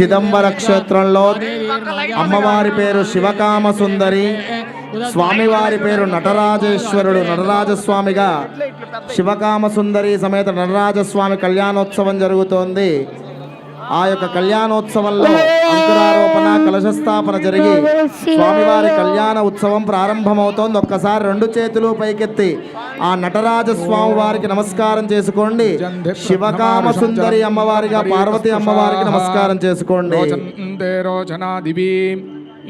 చిదంబర క్షేత్రంలో అమ్మవారి పేరు శివకామ సుందరి స్వామివారి పేరు నటరాజేశ్వరుడు నటరాజస్వామిగా శివకామ సుందరి సమేత నటరాజస్వామి కళ్యాణోత్సవం జరుగుతోంది. ఆ యొక్క కళ్యాణోత్సవంలో అంకురారోపణ కలశస్థాపన జరిగి స్వామివారి కళ్యాణ ఉత్సవం ప్రారంభమవుతోంది. ఒక్కసారి రెండు చేతులు పైకెత్తి ఆ నటరాజ స్వామి వారికి నమస్కారం చేసుకోండి. శివకామ సుందరి అమ్మవారిగా పార్వతి అమ్మవారికి నమస్కారం చేసుకోండి.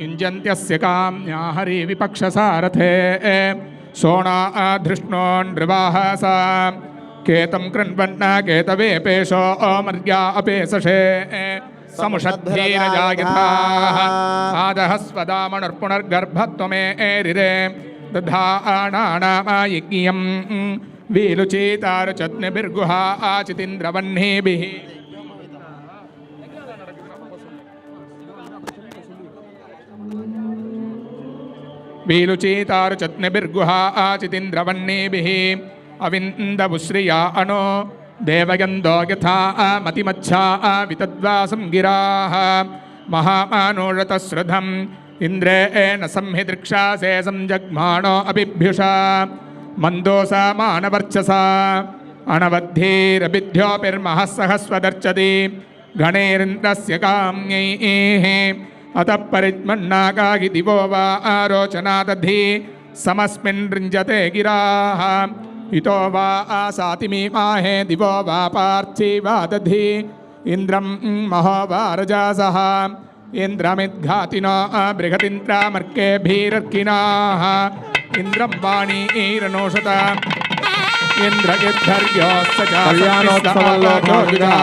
ఇంజంత్యస్య కామ్యా హరి విపక్ష సారథే. సోణా ధృష్ణోన్ केतम कृण्वन्ना केतवे पेशो ओमर्या अपेशे समुषद्धीरजायथाः आदः स्वदामणर्पुनर्गर्भत्वमे एरिरे। दधाणाणामायिज्ञियं वीलुचीतारुचत्निभिर्गुहा आचितिन्द्रवह्नेभिः। वीलुचीतारुचत्निभिर्गुहा आचितिन्द्रवह्नेभिः। अविन्दबुश्रिया अनो देवगन्धो यथा मतिमच्छा गिरा गिराः महामानोरतश्रधम् इन्द्रेण संहिदृक्षासे संजग्माणो अभिभ्युषा मंदोस मानवर्चसा अनवद्धीरभिध्योऽपिर्महः सहस्वदर्चति गणैरिन्द्रस्य काम्यैः अतः परिज्मन्नाकागि दिवो वा आरोचनादधि समस्मिन् ऋञ्जते गिराः हितो वा आसातिमीमाहे दिवो वा पार्थिवा दधि। इन्द्रं महो वा रजासः। इन्द्रमिद्घातिनो बृहतीन्द्रामर्केभिरर्किनाः इन्द्रं वाणीरनोषत इन्द्रगिद्धर्योश्च కళ్యాణోత్సవంలో భాగంగా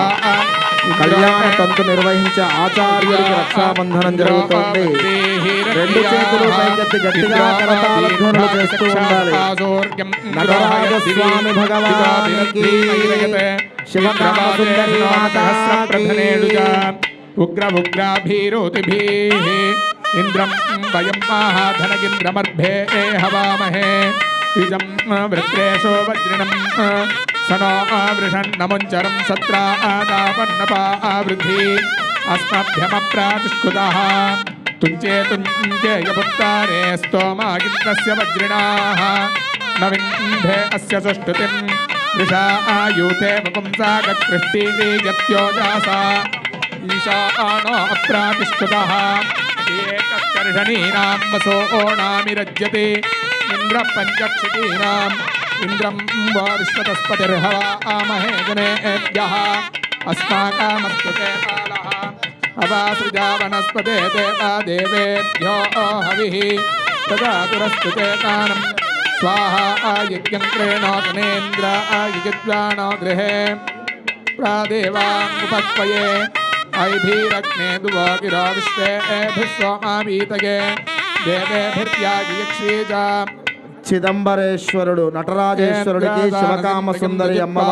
కళ్యాణ తంతు నిర్వహించే ఆచార్యుడికి రక్షాబంధనం జరుగుతోంది రెండు చేతులు పైకెత్తి గట్టిగా కరతాళ ధ్వనులు చేస్తూ ఉండాలి నటరాజ స్వామి భగవానికి శివకామ సుందరి మాతాకి ఉగ్ర ఉగ్రాభీరోతిభిः ఇంద్రం వయం మాహాధనగింద్రమర్భే హవామహే ఇదం వృత్రేషో వజ్రిణం సనో వృషన్నముంచరం సత్రా ఆదాపన్నపా ఆవృద్ధి అస్మభ్యమప్రాతిష్కృత తుంచే తుంచేయపుత్తారే స్తోమాగిన్నస్య వజ్రిణా నవింధే అస్య సుష్ఠుతిం ऋषा आयूथे वपुंसागकृष्टीलीयत्योजासा ईशा आणो अप्रातिष्ठुतः एककर्षणीनां वसो ओणामिरज्यते। इंद्र पञ्चक्षितीनाम् इंद्रम वारिष्ठतस्पतिर्हवामहे गणेभ्यः अस्माकामस्तुते कालः अवासृजा वनस्पते देवा देवेभ्यो हविः। तदा तुरस्तुते कानम् स्वाहा आयज्ञं क्रेणो गणेन्द्र आयुजिद्वाणो गृहे। प्रादेवाङ्गुपक्वये ऐभीरग्ने दुवो చిదంబరేశ్వరుడు నటరాజేశ్వరుడికి శివకామ సుందరి అమ్మ